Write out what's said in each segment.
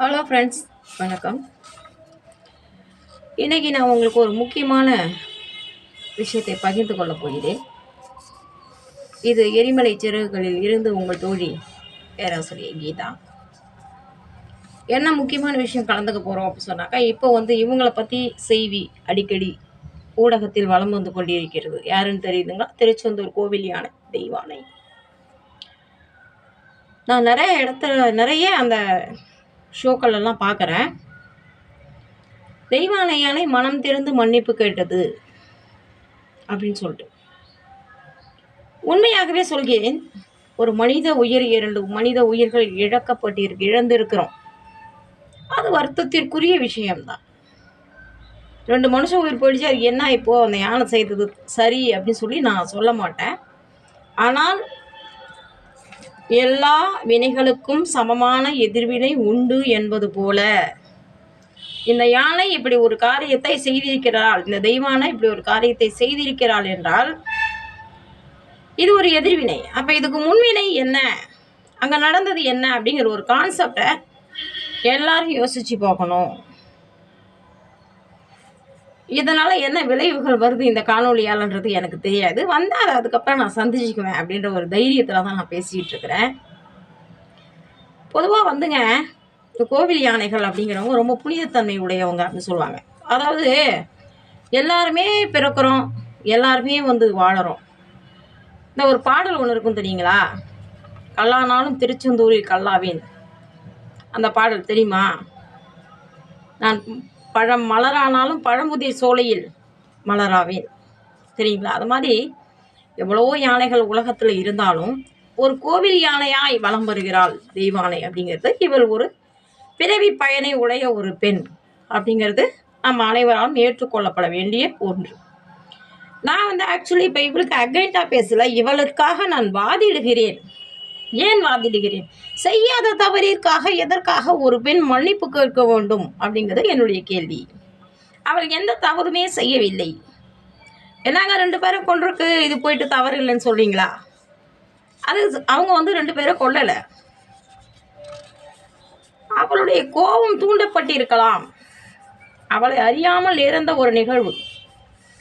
Hello friends வணக்கம். இன்றைக்கி நான் உங்களுக்கு ஒரு முக்கியமான விஷயத்தை பகிர்ந்து கொள்ளப் போகிறேன். இது எரிமலை சிறகுகளில் இருந்து உங்கள் தோழி பேராசிரியர் கீதா. என்ன முக்கியமான விஷயம் கலந்துக்க போகிறோம் அப்படின்னு சொன்னாக்கா இப்போ வந்து இவங்களை பற்றி செய்தி அடிக்கடி ஊடகத்தில் வலம் வந்து கொண்டிருக்கிறது. யாருன்னு தெரியுதுங்களா? திருச்செந்தூர் கோவில் யானை தெய்வானை. நான் நிறைய இடத்துல நிறைய அந்த ஷோக்களெல்லாம் பார்க்குறேன் தெய்வானையானை மனம் திறந்து மன்னிப்பு கேட்டது அப்படின்னு சொல்லிட்டு. உண்மையாகவே சொல்கிறேன் ஒரு மனித உயிர் இரண்டு மனித உயிர்கள் இழக்கப்பட்டிருக்கு இழந்திருக்கிறோம். அது வருத்தத்திற்குரிய விஷயம்தான். ரெண்டு மனுஷன் உயிர் போயிடுச்சு அது என்ன இப்போது அந்த யானை செய்தது சரி அப்படின்னு சொல்லி நான் சொல்ல மாட்டேன். ஆனால் எல்லா வினைகளுக்கும் சமமான எதிர்வினை உண்டு என்பது போல. இந்த யானை இப்படி ஒரு காரியத்தை செய்திருக்கிறாள் இந்த தெய்வானை இப்படி ஒரு காரியத்தை செய்திருக்கிறாள் என்றால் இது ஒரு எதிர்வினை. அப்போ இதுக்கு முன்வினை என்ன? அங்கே நடந்தது என்ன அப்படிங்கிற ஒரு கான்செப்டை எல்லாரும் யோசிச்சு பார்க்கணும். இதனால் என்ன விளைவுகள் வருது இந்த காணொலியாலன்றது எனக்கு தெரியாது. வந்தால் அதுக்கப்புறம் நான் சந்திச்சுக்குவேன் அப்படின்ற ஒரு தைரியத்தில் தான் நான் பேசிகிட்டு இருக்கிறேன். பொதுவாக வந்துங்க இந்த கோவில் யானைகள் அப்படிங்கிறவங்க ரொம்ப புனிதத்தன்மை உடையவங்க அப்படின்னு சொல்லுவாங்க. அதாவது எல்லாருமே பிறக்கிறோம் எல்லாருமே வந்து வாழறோம். இந்த ஒரு பாடல் ஒன்று இருக்கும் தெரியுங்களா? கல்லானாலும் திருச்செந்தூரில் கல்லாவேன். அந்த பாடல் தெரியுமா? நான் பழம் மலரானாலும் பழமுதிர் சோலையில் மலராவேன். தெரியுங்களா? அது மாதிரி எவ்வளவோ யானைகள் உலகத்தில் இருந்தாலும் ஒரு கோவில் யானையாய் வலம் வருகிறாள் தெய்வானை அப்படிங்கிறது இவள் ஒரு பிறவி பயனை உடைய ஒரு பெண் அப்படிங்கிறது நம்ம அனைவராலும் ஏற்றுக்கொள்ளப்பட வேண்டிய ஒன்று. நான் வந்து ஆக்சுவலி இப்போ இவளுக்கு அகைண்டாக பேசலை. இவளுக்காக நான் வாதிடுகிறேன். ஏன் வாதிடுகிறேன்? செய்யாத தவறிற்காக எதற்காக ஒரு பெண் மன்னிப்பு கேட்க வேண்டும் அப்படிங்கிறது என்னுடைய கேள்வி. அவள் எந்த தவறுமே செய்யவில்லை. என்னங்க ரெண்டு பேரும் கொண்டிருக்கு இது போயிட்டு தவறு இல்லைன்னு சொல்கிறீங்களா அது அவங்க வந்து ரெண்டு பேரும் கொல்லலை. அவளுடைய கோபம் தூண்டப்பட்டிருக்கலாம். அவளை அறியாமல் இறந்த ஒரு நிகழ்வு.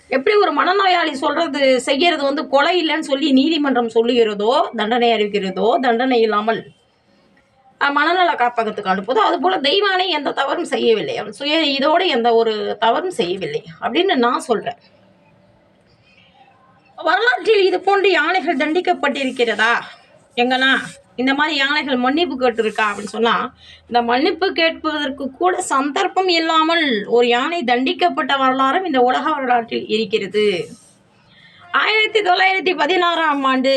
எப்படி ஒரு மனநோயாளி சொல்றது செய்யறது வந்து கொலை இல்லைன்னு சொல்லி நீதிமன்றம் சொல்லுகிறதோ தண்டனை அறிவிக்கிறதோ தண்டனை இல்லாமல் மனநல காப்பகத்துக்கு அனுப்புதோ அதுபோல் தெய்வானை எந்த தவறும் செய்யவில்லை. சுய இதோடு எந்த ஒரு தவறும் செய்யவில்லை அப்படின்னு நான் சொல்கிறேன் வரலாற்றில் இது போன்று யானைகள் தண்டிக்கப்பட்டிருக்கிறதா? எங்கன்னா இந்த மாதிரி யானைகள் மன்னிப்பு கேட்டிருக்கா அப்படின்னு சொன்னால் இந்த மன்னிப்பு கேட்பதற்கு கூட சந்தர்ப்பம் இல்லாமல் ஒரு யானை தண்டிக்கப்பட்ட வரலாறும் இந்த உலக வரலாற்றில் இருக்கிறது. ஆயிரத்தி தொள்ளாயிரத்தி பதினாறாம் ஆண்டு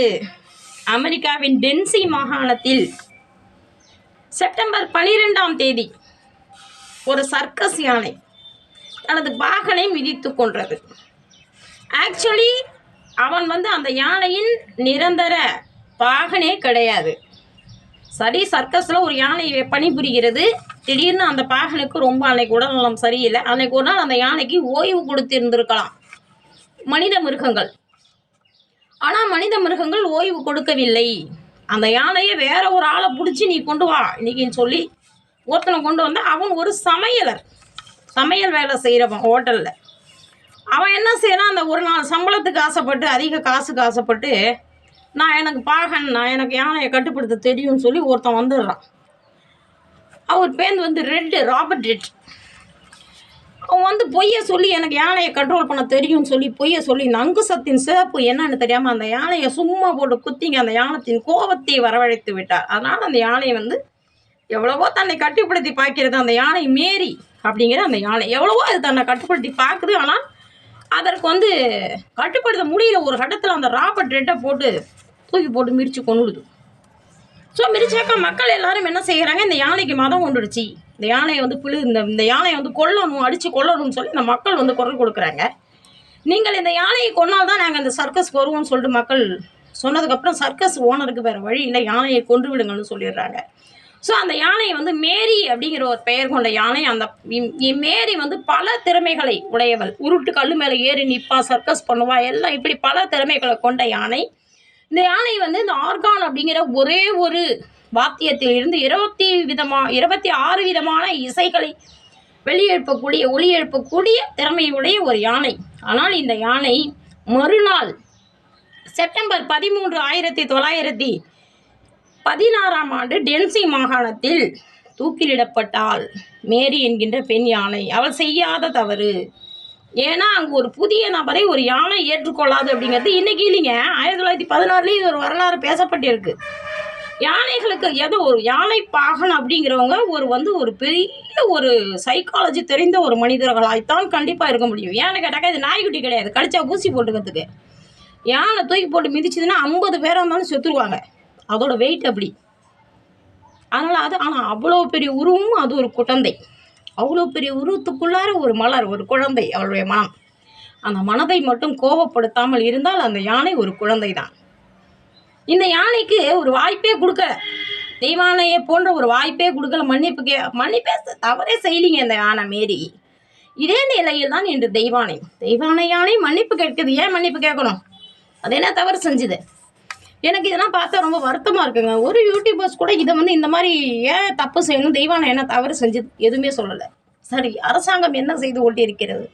அமெரிக்காவின் டென்சி மாகாணத்தில் செப்டம்பர் பனிரெண்டாம் தேதி ஒரு சர்க்கஸ் யானை தனது பாகனை மிதித்து கொன்றது. ஆக்சுவலி அவன் வந்து அந்த யானையின் நிரந்தர பாகனே கிடையாது. சரி சர்க்கஸில் ஒரு யானை பணிபுரிகிறது. திடீர்னு அந்த பாகனுக்கு ரொம்ப அன்னைக்கு உடல்நலம் சரியில்லை. அன்னைக்கு ஒரு நாள் அந்த யானைக்கு ஓய்வு கொடுத்திருந்திருக்கலாம். மனித மிருகங்கள். ஆனால் மனித மிருகங்கள் ஓய்வு கொடுக்கவில்லை. அந்த யானையை வேற ஒரு ஆளை பிடிச்சி நீ கொண்டு வா இன்னைக்குன்னு சொல்லி ஒருத்தனை கொண்டு வந்தால் அவன் ஒரு சமையலர். சமையல் வேலை செய்கிறவன் ஹோட்டலில். அவன் என்ன செய்யறான் அந்த ஒரு நாள் சம்பளத்துக்கு ஆசைப்பட்டு அதிக காசுக்கு ஆசைப்பட்டு நான் எனக்கு பாகன் நான் எனக்கு யானையை கட்டுப்படுத்த தெரியும்னு சொல்லி ஒருத்தன் வந்துடுறான். அவர் பேர் வந்து ரெட்டு ராபர்ட் ரெட் அவன் வந்து பொய்யை சொல்லி எனக்கு யானையை கண்ட்ரோல் பண்ண தெரியும்னு சொல்லி பொய்யை சொல்லி இந்த அங்குசத்தின் சிறப்பு என்னன்னு தெரியாமல் அந்த யானையை சும்மா போட்டு குத்திங்க அந்த யானத்தின் கோபத்தை வரவழைத்து விட்டார். அதனால் அந்த யானை வந்து எவ்வளவோ தன்னை கட்டுப்படுத்தி பார்க்கிறது அந்த யானை மேரி அப்படிங்கிற அந்த யானை எவ்வளவோ அது தன்னை கட்டுப்படுத்தி பார்க்குது. ஆனால் அதற்கு வந்து கட்டுப்படுத்த முடியல. ஒரு கட்டத்தில் அந்த ராபர்ட் ரெட்டை போட்டு தூக்கி போட்டு மிரிச்சு கொண்டுடுது ஸோ மிரிச்சாக்கா மக்கள் எல்லாரும் என்ன செய்கிறாங்க இந்த யானைக்கு மதம் கொண்டுடுச்சு. இந்த யானையை வந்து புழு இந்த இந்த யானையை வந்து கொல்லணும் அடித்து கொல்லணும்னு சொல்லி இந்த மக்கள் வந்து குரல் கொடுக்குறாங்க. நீங்கள் இந்த யானையை கொன்னால் தான் நாங்கள் இந்த சர்க்கஸ்க்கு வருவோம்னு சொல்லிட்டு மக்கள் சொன்னதுக்கப்புறம் சர்க்கஸ் ஓனருக்கு வேறு வழி இல்லை யானையை கொன்று விடுங்கன்னு சொல்லிடுறாங்க. ஸோ அந்த யானை வந்து மேரி அப்படிங்கிற ஒரு பெயர் கொண்ட யானை அந்த இம்- மேரி வந்து பல திறமைகளை உடையவள். உருட்டு கல்லு மேலே ஏறி நிற்பா சர்க்கஸ் பண்ணுவா எல்லாம் இப்படி பல திறமைகளை கொண்ட யானை. இந்த யானை வந்து இந்த ஆர்கான் அப்படிங்கிற ஒரே ஒரு வாத்தியத்தில் இருந்து இருபத்தி விதமா இருபத்தி ஆறு விதமான இசைகளை வெளியெழுப்பக்கூடிய ஒளி எழுப்பக்கூடிய திறமையுடைய ஒரு யானை. ஆனால் இந்த யானை மறுநாள் செப்டம்பர் பதிமூன்று ஆயிரத்தி தொள்ளாயிரத்தி பதினாறாம் ஆண்டு டென்சி மாகாணத்தில் தூக்கிலிடப்பட்டாள். மேரி என்கின்ற பெண் யானை. அவள் செய்யாத தவறு. ஏன்னா அங்கே ஒரு புதிய நபரை ஒரு யானை ஏற்றுக்கொள்ளாது அப்படிங்கிறது இன்னைக்கு இல்லைங்க. ஆயிரத்தி தொள்ளாயிரத்தி பதினாறுலேயும் இது ஒரு வரலாறு பேசப்பட்டிருக்கு. யானைகளுக்கு ஏதோ ஒரு யானை பாகன் அப்படிங்கிறவங்க ஒரு வந்து ஒரு பெரிய ஒரு சைக்காலஜி தெரிந்த ஒரு மனிதர்களாய்த்தான் கண்டிப்பாக இருக்க முடியும். ஏன்னு கேட்டாக்கா இது நாய்க்குட்டி கிடையாது. கடிச்சா ஊசி போட்டுக்கிறதுக்கு. யானை தூக்கி போட்டு மிதிச்சதுன்னா ஐம்பது பேராக இருந்தாலும் செத்துருவாங்க. அதோட வெயிட் அப்படி. அதனால் அது ஆனால் அவ்வளோ பெரிய உருவமும் அது ஒரு குழந்தை. அவ்வளோ பெரிய உருவத்துக்குள்ளார ஒரு மலர் ஒரு குழந்தை அவளுடைய மனம். அந்த மனதை மட்டும் கோபப்படுத்தாமல் இருந்தால் அந்த யானை ஒரு குழந்தை தான் இந்த யானைக்கு ஒரு வாய்ப்பே கொடுக்கல. தெய்வானையை போன்ற ஒரு வாய்ப்பே கொடுக்கல. மன்னிப்பு கே மன்னிப்பே தவறே செய்யலிங்க இந்த யானை மாரி. இதே நிலையில் தான் இன்று தெய்வானை. தெய்வானை யானை மன்னிப்பு கேட்குது. ஏன் மன்னிப்பு கேட்கணும்? அது என்ன தவறு செஞ்சுது? எனக்கு இதெல்லாம் பார்த்தா ரொம்ப வருத்தமாக இருக்குங்க. ஒரு யூடியூபர்ஸ் கூட இதை வந்து இந்த மாதிரி ஏன் தப்பு செய்யணும்? தெய்வான என்ன தவறு செஞ்சது எதுவுமே சொல்லலை. சரி அரசாங்கம் என்ன செய்து கொண்டு இருக்கிறது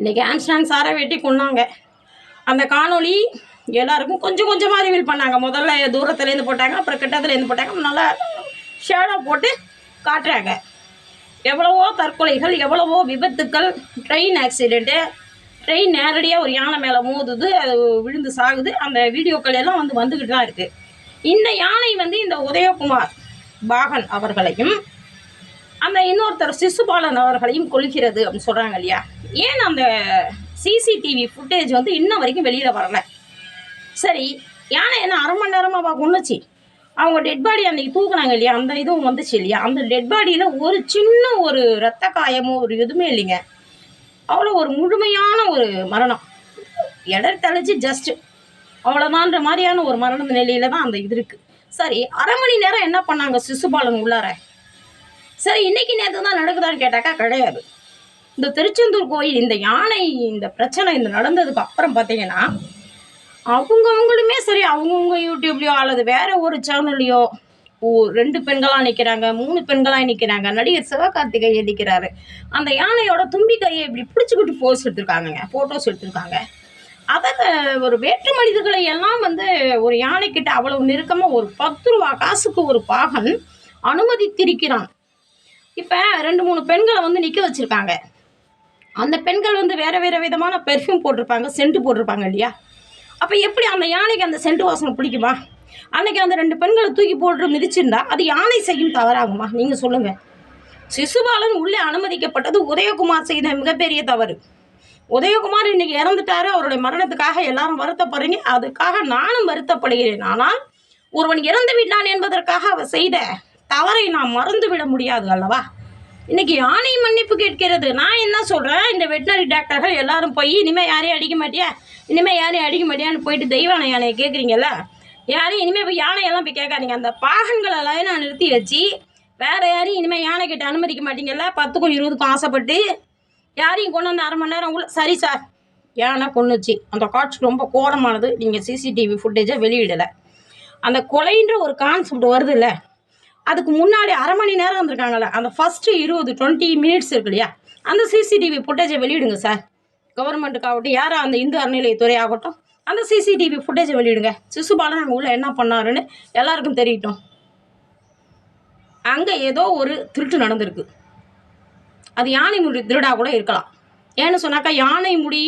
இன்னைக்கு ஆம்ஸ்டாங் சாரை வெட்டி கொண்டாங்க அந்த காணொளி எல்லாருக்கும் கொஞ்சம் கொஞ்சமாக ரிவீல் பண்ணாங்க. முதல்ல தூரத்துலேருந்து போட்டாங்க அப்புறம் கிட்டத்துலேருந்து போட்டாங்க. நல்லா ஷேடாக போட்டு காட்டுறாங்க. எவ்வளவோ தற்கொலைகள் எவ்வளவோ விபத்துக்கள் ட்ரெயின் ஆக்சிடெண்ட்டு ட்ரெயின் நேரடியாக ஒரு யானை மேலே மோதுது அது விழுந்து சாகுது. அந்த வீடியோக்கள் எல்லாம் வந்து வந்துக்கிட்டு தான் இருக்குது இந்த யானை வந்து இந்த உதயகுமார் பாகன் அவர்களையும் அந்த இன்னொருத்தர் சிசுபாலன் அவர்களையும் கொள்கிறது அப்படின்னு சொல்கிறாங்க இல்லையா? ஏன் அந்த சிசிடிவி ஃபுட்டேஜ் வந்து இன்ன வரைக்கும் வெளியில் வரலை? சரி யானை என்ன அரை மணி நேரமாக கொண்டுச்சு அவங்க டெட் பாடி அன்றைக்கி தூக்குனாங்க இல்லையா? அந்த இதுவும் வந்துச்சு இல்லையா? அந்த டெட் பாடியில் ஒரு சின்ன ஒரு ரத்த காயமோ ஒரு எதுவுமே இல்லைங்க. அவ்வளோ ஒரு முழுமையான ஒரு மரணம். இடர் தழைச்சி ஜஸ்ட்டு அவ்வளோதான்ற மாதிரியான ஒரு மரண நிலையில தான் அந்த இது இருக்குது சரி அரை மணி நேரம் என்ன பண்ணாங்க சிசுபாலன் உள்ளார? சரி இன்னைக்கு நேற்று தான் நடக்குதான்னு கேட்டாக்கா கிடையாது. இந்த திருச்செந்தூர் கோயில் இந்த யானை இந்த பிரச்சனை இந்த நடந்ததுக்கு அப்புறம் பார்த்தீங்கன்னா அவங்கவுங்களுமே சரி அவங்கவுங்க யூடியூப்லேயோ அல்லது வேற ஒரு சேனல்லையோ ரெண்டு பெண்களாக நிற்கிறாங்க மூணு பெண்களாக நிற்கிறாங்க நடிகர் சிவகார்த்திகேயன் நிற்கிறாரு அந்த யானையோட தும்பி கையை இப்படி பிடிச்சிக்கிட்டு போஸ் எடுத்திருக்காங்கங்க ஃபோட்டோஸ் எடுத்திருக்காங்க. அதை ஒரு வேற்று மனிதர்களை எல்லாம் வந்து ஒரு யானைக்கிட்ட அவ்வளவு நெருக்கமாக ஒரு பத்து ரூபா காசுக்கு ஒரு பாகன் அனுமதித்திருக்கிறான். இப்போ ரெண்டு மூணு பெண்களை வந்து நிற்க வச்சுருக்காங்க. அந்த பெண்கள் வந்து வேறு வேறு விதமான பெர்ஃப்யூம் போட்டிருப்பாங்க சென்ட் போட்டிருப்பாங்க இல்லையா? அப்போ எப்படி அந்த யானைக்கு அந்த சென்ட் வாசனை பிடிக்குமா? அன்னைக்கு அந்த ரெண்டு பெண்களை தூக்கி போட்டு மிதிச்சிருந்தா அது யானை செய்யும் தவறாகுமா? நீங்கள் சொல்லுங்கள் சிசுபாலன் உள்ளே அனுமதிக்கப்பட்டது உதயகுமார் செய்த மிகப்பெரிய தவறு. உதயகுமார் இன்னைக்கு இறந்துட்டாரு. அவருடைய மரணத்துக்காக எல்லாரும் வருத்தப்படுறீங்க. அதுக்காக நானும் வருத்தப்படுகிறேன். ஆனால் ஒருவன் இறந்து விட்டான் என்பதற்காக அவர் செய்த தவறை நாம் மறந்து விட முடியாது அல்லவா? இன்னைக்கு யானை மன்னிப்பு கேட்கிறது. நான் என்ன சொல்கிறேன் இந்த வெட்டினரி டாக்டர்கள் எல்லாரும் போய் இனிமேல் யாரையும் அடிக்க மாட்டியா? இனிமேல் யாரையும் அடிக்க மாட்டியான்னு போயிட்டு தெய்வான யானையை கேட்குறீங்கல்ல யாரையும் இனிமேல் போய் யானையெல்லாம் போய் கேட்காதீங்க. அந்த பாகன்களை நான் நிறுத்தி வச்சு வேறு யாரையும் இனிமேல் யானை கிட்ட அனுமதிக்க மாட்டீங்கல்ல? பத்துக்கும் இருபதுக்கும் ஆசைப்பட்டு யாரையும் கொண்டு வந்து அரை மணி நேரம் உள்ள சரி சார் யானை கொண்டுச்சு அந்த காட்சி ரொம்ப கோரமானது. நீங்கள் சிசிடிவி ஃபுட்டேஜை வெளியிடலை. அந்த கொலைன்ற ஒரு கான்செப்ட் வருது இல்லை அதுக்கு முன்னாடி அரை மணி நேரம் வந்திருக்காங்கல்ல? அந்த ஃபஸ்ட்டு இருபது டுவெண்ட்டி மினிட்ஸ் இருக்கு இல்லையா? அந்த சிசிடிவி ஃபுட்டேஜை வெளியிடுங்க சார் கவர்மெண்ட்டுக்காகட்டும் யாரும் அந்த இந்து அறநிலையத்துறை ஆகட்டும் அந்த சிசிடிவி ஃபுட்டேஜை வெளியிடுங்க. சிசுபாலன் அங்கே உள்ள என்ன பண்ணாருன்னு எல்லாருக்கும் தெரியட்டும். அங்கே ஏதோ ஒரு திருட்டு நடந்திருக்கு. அது யானை முடி திருடா கூட இருக்கலாம். ஏன்னு சொன்னாக்கா யானை முடி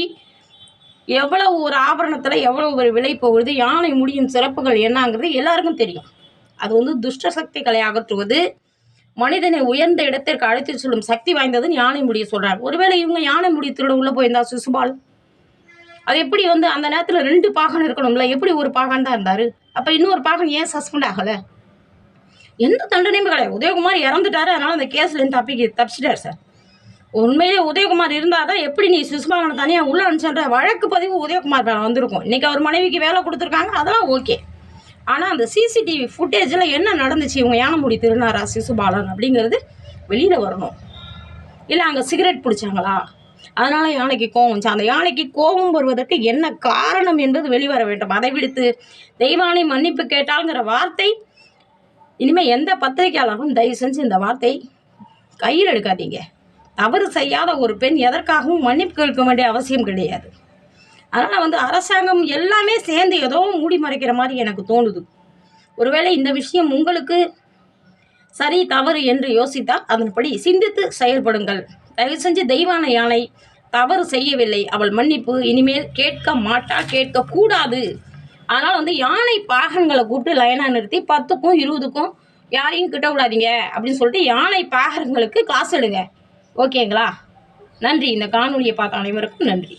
எவ்வளவு ஒரு ஆபரணத்தில் எவ்வளவு ஒரு விலை போகுது யானை முடியின் சிறப்புகள் என்னங்கிறது எல்லாருக்கும் தெரியும். அது வந்து துஷ்ட சக்திகளை அகற்றுவது மனிதனை உயர்ந்த இடத்திற்கு அழைத்து செல்லும் சக்தி வாய்ந்ததுன்னு யானை முடிய சொல்கிறார் ஒருவேளை இவங்க யானை முடி திருட உள்ளே போயிருந்தா சிசுபால் அது எப்படி வந்து அந்த நேரத்தில் ரெண்டு பாகன் இருக்கணும்ல? எப்படி ஒரு பாகன் தான் இருந்தார்? அப்போ இன்னொரு பாகன் ஏன் சஸ்பெண்ட் ஆகலை? எந்த தண்டனையுமே கிடையாது. உதயகுமார் இறந்துட்டாரு. அதனால் அந்த கேஸ்லேருந்து தப்பிக்க தப்பிச்சிட்டார் சார் உண்மையிலே உதயகுமார் இருந்தால் தான் எப்படி நீ சிசுபாகனை தனியாக உள்ள அனுப்பிச்சன்ற வழக்கு பதிவு உதயகுமார் மேலே வந்திருக்கும். இன்றைக்கி அவர் மனைவிக்கு வேலை கொடுத்துருக்காங்க. அதெல்லாம் ஓகே ஆனால் அந்த சிசிடிவி ஃபுட்டேஜில் என்ன நடந்துச்சு? இவங்க யானமுடி திருநாரா சிசுபாலன் அப்படிங்கிறது வெளியில் வரணும். இல்லை அங்கே சிகரெட் பிடிச்சாங்களா? அதனால் யானைக்கு கோவம் வந்துச்சு. அந்த யானைக்கு கோபம் வருவதற்கு என்ன காரணம் என்பது வெளிவர வேண்டும். அதை விடுத்து தெய்வானை மன்னிப்பு கேட்டாங்கிற வார்த்தை இனிமேல் எந்த பத்திரிகையாளரும் தயவு செஞ்சு இந்த வார்த்தை கையில் எடுக்காதீங்க. தவறு செய்யாத ஒரு பெண் எதற்காகவும் மன்னிப்பு கேட்க வேண்டிய அவசியம் கிடையாது. அதனால் வந்து அரசாங்கம் எல்லாமே சேர்ந்து ஏதோ மூடி மறைக்கிற மாதிரி எனக்கு தோணுது. ஒருவேளை இந்த விஷயம் உங்களுக்கு சரி தவறு என்று யோசித்தால் அதன்படி சிந்தித்து செயல்படுங்கள். தயவு செஞ்சு தெய்வான யானை தவறு செய்யவில்லை. அவள் மன்னிப்பு இனிமேல் கேட்க மாட்டாள் கேட்கக்கூடாது. அதனால் வந்து யானை பாகன்களை கூப்பிட்டு லைனாக நிறுத்தி பத்துக்கும் இருபதுக்கும் யாரையும் கிட்ட விடாதீங்க அப்படின்னு சொல்லிட்டு யானை பாகன்களுக்கு காசு எடுங்க. ஓகேங்களா? நன்றி. இந்த காணொலியை பார்த்த அனைவருக்கும் நன்றி.